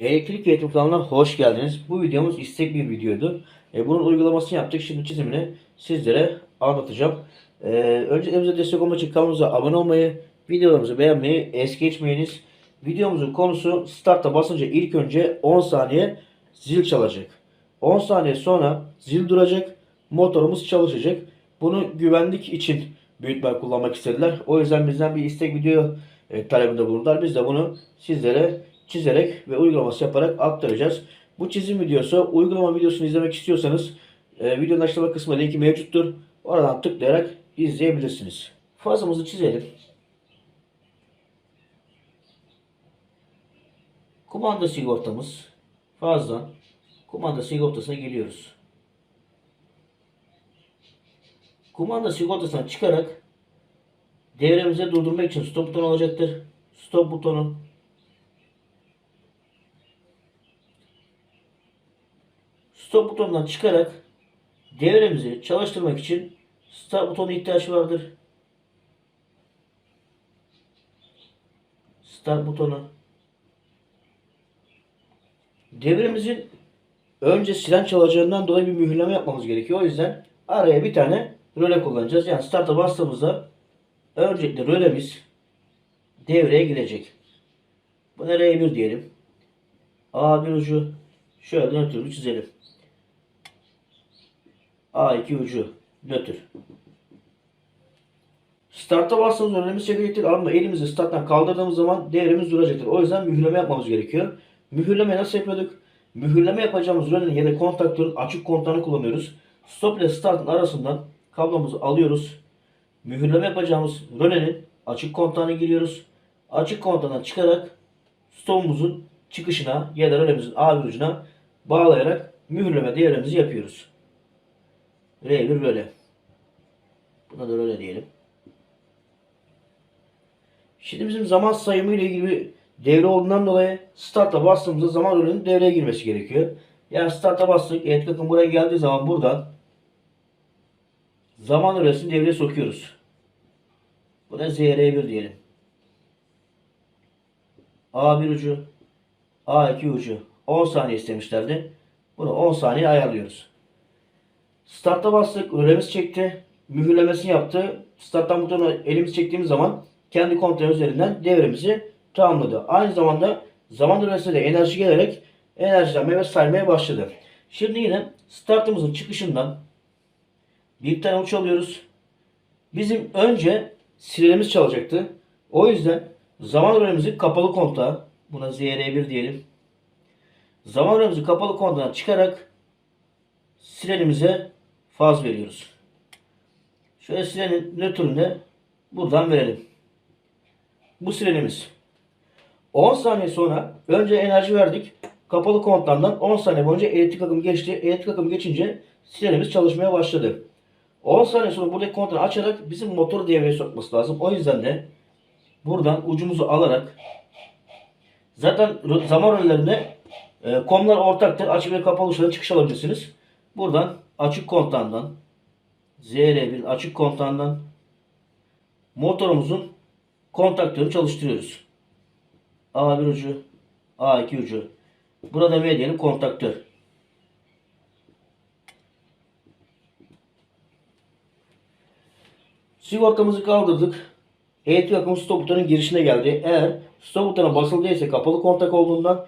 Elektrik Eğitim kanalına hoş geldiniz. Bu videomuz istek bir videoydu. E, bunun uygulamasını yaptık. Şimdi çizimini sizlere anlatacağım. E, öncelikle bize destek olmak için kanalımıza abone olmayı, videolarımızı beğenmeyi es geçmeyiniz. Videomuzun konusu starta basınca ilk önce 10 saniye zil çalacak. 10 saniye sonra zil duracak. Motorumuz çalışacak. Bunu güvenlik için büyütmek kullanmak istediler. O yüzden bizden bir istek video e, talebinde bulundular. Biz de bunu sizlere çizerek ve uygulaması yaparak aktaracağız. Bu çizim videosu uygulama videosunu izlemek istiyorsanız e, videonun açıklama kısmında linki mevcuttur. Oradan tıklayarak izleyebilirsiniz. Fazımızı çizelim. Kumanda sigortamız fazla. Kumanda sigortasına geliyoruz. Kumanda sigortasından çıkarak devremize durdurmak için stop butonu olacaktır. Stop butonu stop butonundan çıkarak devremizi çalıştırmak için start butonu ihtiyaç vardır. Start butonu. Devremizin önce siren çalacağından dolayı bir mühürleme yapmamız gerekiyor. O yüzden araya bir tane röle kullanacağız. Yani start'a bastığımızda öncelikle rölemiz devreye girecek. Buna R1 diyelim. A1 ucu şöyle nötrlü çizelim. A2 ucu nötr. Start'a bastığımız önümüz çekecektir ama elimizi starttan kaldırdığımız zaman devremiz duracaktır. O yüzden mühürleme yapmamız gerekiyor. Mühürleme nasıl yapıyorduk? Mühürleme yapacağımız rölenin ya da kontaktörün açık kontağını kullanıyoruz. Stop ile startın arasından kablomuzu alıyoruz. Mühürleme yapacağımız rölenin açık kontağına giriyoruz. Açık kontağından çıkarak stopumuzun çıkışına ya da rölemizin A1 ucuna bağlayarak mühürleme devremizi yapıyoruz. R1 röle. Buna da röle diyelim. Şimdi bizim zaman sayımı ile ilgili devre olduğundan dolayı start'a bastığımızda zaman rölünün devreye girmesi gerekiyor. Yani start'a bastık. Evet bakın buraya geldiği zaman buradan zaman rölesini devreye sokuyoruz. Buna ZR1 diyelim. A1 ucu A2 ucu 10 saniye istemişlerdi. Bunu 10 saniye ayarlıyoruz. Start'a bastık. Rölemiz çekti. Mühürlemesini yaptı. Starttan butonu elimiz çektiğimiz zaman kendi kontrol üzerinden devremizi tamamladı. Aynı zamanda zaman rölesine de enerji gelerek enerjilenmeye ve saymaya başladı. Şimdi yine startımızın çıkışından bir tane uç alıyoruz. Bizim önce sirenimiz çalacaktı. O yüzden zaman rölemizi kapalı kontağa buna ZR1 diyelim. Zaman rölemizi kapalı kontağına çıkarak sirenimize faz veriyoruz. Şöyle sirenin nötründe buradan verelim. Bu sirenimiz. 10 saniye sonra önce enerji verdik. Kapalı kontağından 10 saniye boyunca elektrik akımı geçti. Elektrik akımı geçince sirenimiz çalışmaya başladı. 10 saniye sonra buradaki kontağı açarak bizim motoru devreye sokması lazım. O yüzden de buradan ucumuzu alarak zaten zaman röllerinde e, komlar ortaktır. Açık ve kapalı uçlardan çıkış alabilirsiniz. Buradan açık kontağından ZR1 açık kontağından motorumuzun kontaktörünü çalıştırıyoruz. A1 ucu, A2 ucu. Burada V diyelim kontaktör. Sigortamızı kaldırdık. Akımı stop butonun girişine geldi. Eğer stop butona basılı değilse kapalı kontak olduğundan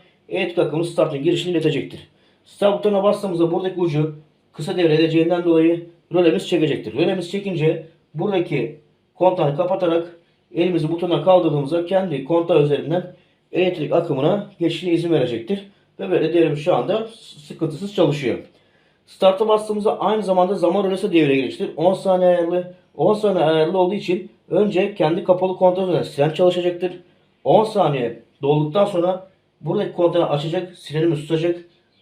akımı startın girişini iletecektir. Stop butonuna bastığımızda buradaki ucu kısa devre edeceğinden dolayı rölemiz çekecektir. Rölemiz çekince buradaki kontağı kapatarak elimizi butona kaldırdığımızda kendi kontağı üzerinden elektrik akımına geçişine izin verecektir. Ve böyle devremiz şu anda sıkıntısız çalışıyor. Start'a bastığımızda aynı zamanda zaman rölesi devreye girecektir. 10 saniye ayarlı. 10 saniye ayarlı olduğu için önce kendi kapalı kontağı üzerinden siren çalışacaktır. 10 saniye dolduktan sonra buradaki kontağı açacak, sirenimiz tutacak.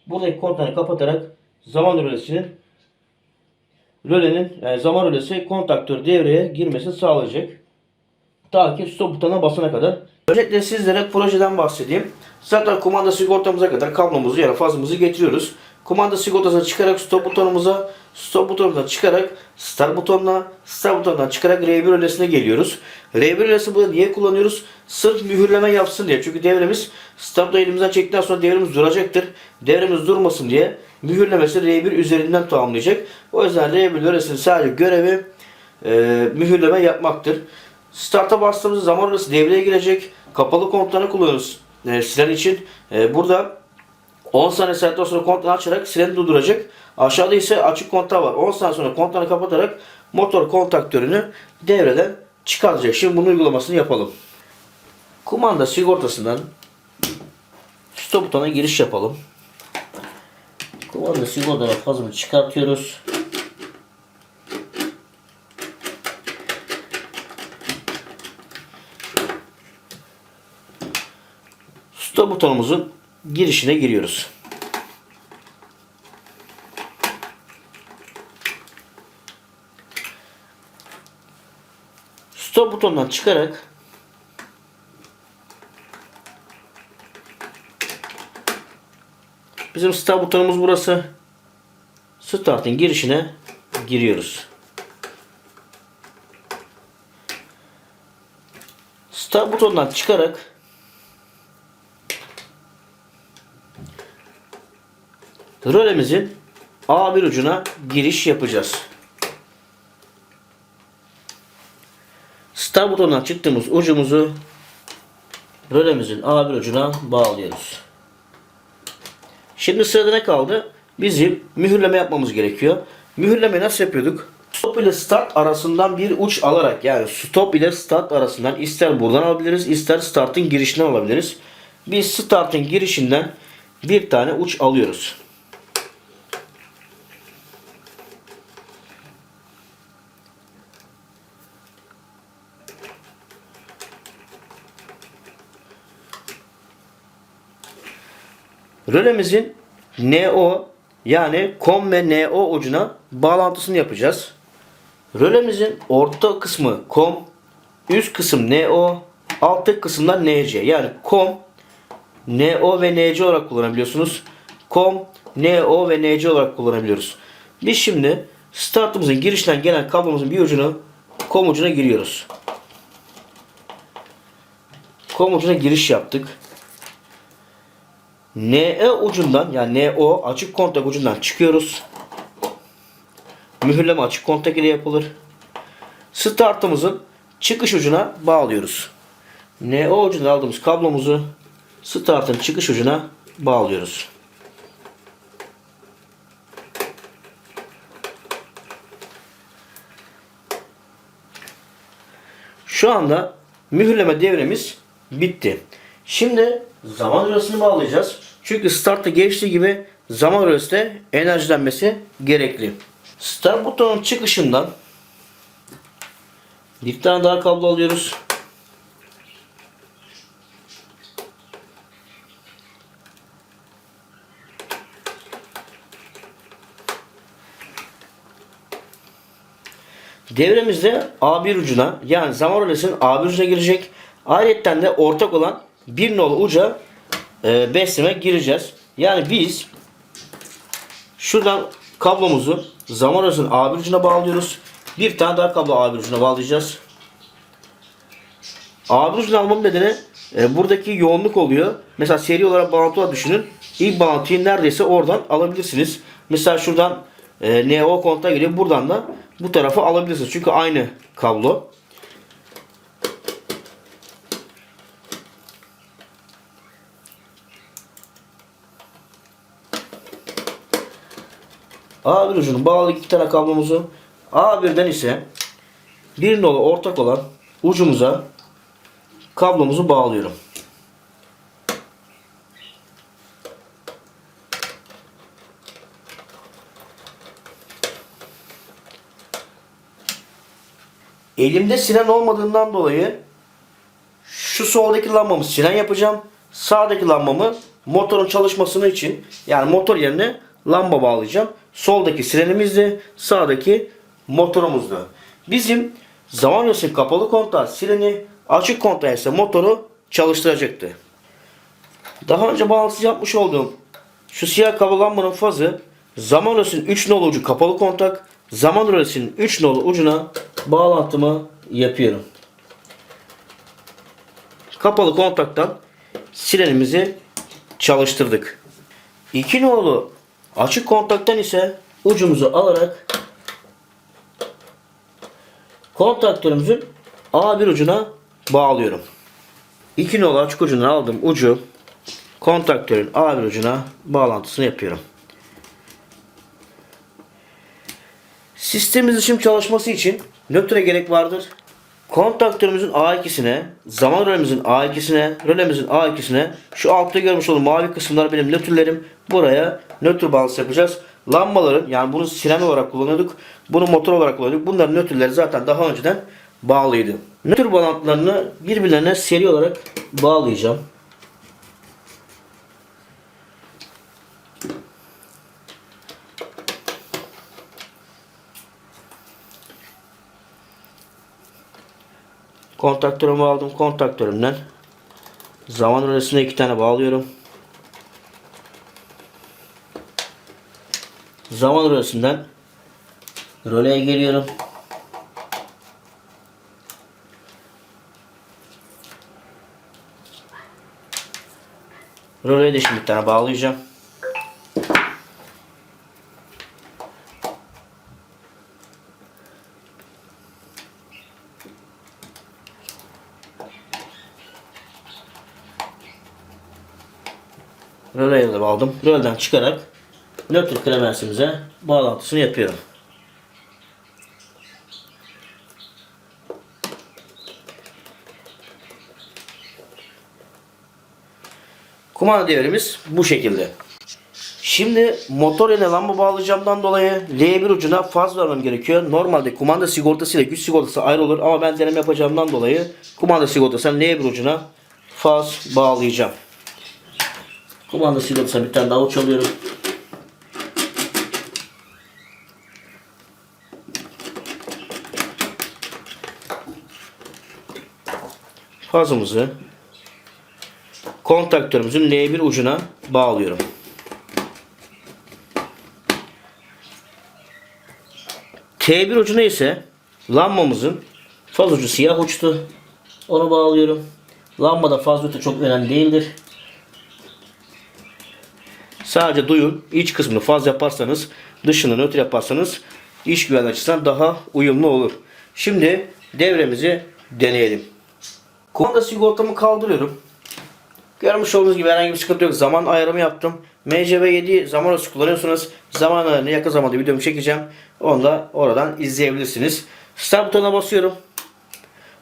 Buradaki kontağı kapatarak zaman rölesinin rölenin yani zaman rölesi kontaktör devreye girmesini sağlayacak. Ta ki stop butonuna basana kadar. Öncelikle sizlere projeden bahsedeyim. Zaten kumanda sigortamıza kadar kablomuzu yani fazımızı getiriyoruz. Kumanda sigortasını çıkarak stop butonumuza, stop butonumuza çıkarak start butonuna, start butonundan çıkarak R1 rölesine geliyoruz. R1 rölesini burada niye kullanıyoruz? Sırf mühürleme yapsın diye. Çünkü devremiz startı elimizden çektikten sonra devremiz duracaktır. Devremiz durmasın diye mühürlemesi R1 üzerinden tamamlayacak. O yüzden R1 rölesinin sadece görevi e, mühürleme yapmaktır. Start'a bastığımız zaman orası devreye girecek. Kapalı kontlarını kullanıyoruz e, siren için. E, burada 10 saniye saatten sonra kontağını açarak sireni durduracak. Aşağıda ise açık kontağı var. 10 saniye sonra kontağını kapatarak motor kontaktörünü devreden çıkartacak. Şimdi bunun uygulamasını yapalım. Kumanda sigortasından stop butonuna giriş yapalım. Kumanda sigorta fazını çıkartıyoruz. Stop butonumuzun girişine giriyoruz. Stop butonundan çıkarak bizim start butonumuz burası. Start'ın girişine giriyoruz. Start butonundan çıkarak rölemizin A1 ucuna giriş yapacağız. Start butonundan çıktığımız ucumuzu rölemizin A1 ucuna bağlıyoruz. Şimdi sırada ne kaldı? Bizim mühürleme yapmamız gerekiyor. Mühürleme nasıl yapıyorduk? Stop ile start arasından bir uç alarak yani stop ile start arasından ister buradan alabiliriz ister startın girişinden alabiliriz. Biz startın girişinden bir tane uç alıyoruz. Rölemizin NO yani COM ve NO ucuna bağlantısını yapacağız. Rölemizin orta kısmı COM, üst kısım NO, alttaki kısımlar NC. Yani COM, NO ve NC olarak kullanabiliyorsunuz. COM, NO ve NC olarak kullanabiliyoruz. Biz şimdi startımızın girişten gelen kablomuzun bir ucunu COM ucuna giriyoruz. COM ucuna giriş yaptık. NE ucundan yani NO açık kontak ucundan çıkıyoruz. Mühürleme açık kontak ile yapılır. Startımızın çıkış ucuna bağlıyoruz. NO ucundan aldığımız kablomuzu startın çıkış ucuna bağlıyoruz. Şu anda mühürleme devremiz bitti. Şimdi zaman rölesini bağlayacağız. Çünkü startta geçtiği gibi zaman rölesi de enerjilenmesi gerekli. Start butonun çıkışından bir tane daha kablo alıyoruz. Devremiz de A1 ucuna yani zaman rölesinin A1 ucuna girecek. Ayrıca de ortak olan bir nolu uca e, besleme gireceğiz. Yani biz şuradan kablomuzu zaman rölesinin A1 ucuna bağlıyoruz. Bir tane daha kablo A1 ucuna bağlayacağız. A1 ucuna almamın nedeni e, buradaki yoğunluk oluyor. Mesela seri olarak bağlantılar düşünün. İlk bağlantıyı neredeyse oradan alabilirsiniz. Mesela şuradan e, NO kontağa geliyor. Buradan da bu tarafa alabilirsiniz. Çünkü aynı kablo. A1 ucunu bağladık iki tane kablomuzu. A1'den ise bir nolu ortak olan ucumuza kablomuzu bağlıyorum. Elimde siren olmadığından dolayı şu soldaki lambamı siren yapacağım. Sağdaki lambamı motorun çalışmasını için yani motor yerine lamba bağlayacağım. Soldaki sirenimizdi, sağdaki motorumuzdu. Bizim zaman yönetimi kapalı kontağı sireni, açık kontağı ise motoru çalıştıracaktı. Daha önce bağlantısı yapmış olduğum Şu siyah kablo lambanın fazı zaman rölesinin 3 nolu ucu kapalı kontak. Zaman rölesinin 3 nolu ucuna bağlantımı yapıyorum. Kapalı kontaktan sirenimizi çalıştırdık. 2 nolu açık kontaktan ise ucumuzu alarak kontaktörümüzün A1 ucuna bağlıyorum. 2 nolu açık ucundan aldım ucu kontaktörün A1 ucuna bağlantısını yapıyorum. Sistemimiz ışım çalışması için nötre gerek vardır. Kontaktörümüzün A2'sine, zaman rölemizin A2'sine, rölemizin A2'sine şu altta görmüş olduğum mavi kısımlar benim nötrlerim. Buraya nötr bağlantısı yapacağız. Lambaların yani bunu siren olarak kullanıyorduk. Bunu motor olarak kullanıyorduk. Bunların nötrleri zaten daha önceden bağlıydı. Nötr bağlantılarını birbirlerine seri olarak bağlayacağım. Kontaktörümü aldım. Kontaktörümden zaman rölesine iki tane bağlıyorum. Zaman rölesinden röleye geliyorum. Röleye de şimdi bir tane bağlayacağım. Röleye aldım. Röleden çıkarak nötr klemensimize bağlantısını yapıyorum. Kumanda devrimiz bu şekilde. Şimdi motor ile lamba bağlayacağımdan dolayı L1 ucuna faz vermem gerekiyor. Normalde kumanda sigortası ile güç sigortası ayrı olur ama ben deneme yapacağımdan dolayı kumanda sigortasının L1 ucuna faz bağlayacağım. Kumanda sigortasına bir tane daha uç alıyorum. Fazımızı kontaktörümüzün L1 ucuna bağlıyorum. T1 ucuna ise lambamızın faz ucu siyah uçtu. Onu bağlıyorum. Lambada faz ucu çok önemli değildir. Sadece duyun iç kısmını faz yaparsanız dışını nötr yaparsanız iş güvenliği açısından daha uyumlu olur. Şimdi devremizi deneyelim. Kumanda sigortamı kaldırıyorum. Görmüş olduğunuz gibi herhangi bir sıkıntı yok. Zaman ayarımı yaptım. MCB7 zaman arası kullanıyorsanız zaman ayarını yakın zamanda videomu çekeceğim. Onu da oradan izleyebilirsiniz. Start butonuna basıyorum.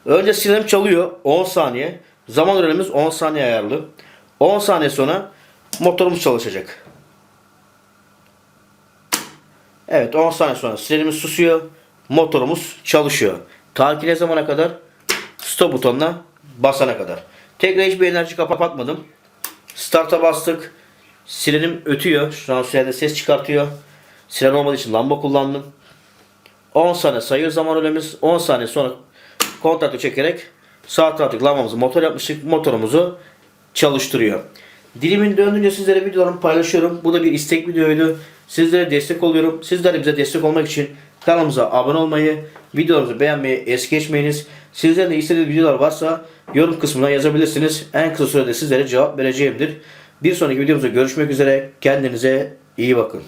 Önce silenim çalıyor 10 saniye. Zaman öğrenimiz 10 saniye ayarlı. 10 saniye sonra motorumuz çalışacak. Evet 10 saniye sonra sirenimiz susuyor. Motorumuz çalışıyor. Ta ki ne zamana kadar? Stop butonuna basana kadar. Tekrar hiçbir enerji kapatmadım. Start'a bastık. Sirenim ötüyor. Şu an sirende ses çıkartıyor. Siren olmadığı için lamba kullandım. 10 saniye sayıyor zaman ölemiz. 10 saniye sonra kontaktı çekerek sağ taraftaki lambamızı motor yapmıştık. Motorumuzu çalıştırıyor. Dilimin döndüğünce sizlere videolarımı paylaşıyorum. Bu da bir istek videoydu. Sizlere destek oluyorum. Sizler de bize destek olmak için kanalımıza abone olmayı, videolarımızı beğenmeyi es geçmeyiniz. Sizlerin de istediğiniz videolar varsa yorum kısmına yazabilirsiniz. En kısa sürede sizlere cevap vereceğimdir. Bir sonraki videomuzda görüşmek üzere. Kendinize iyi bakın.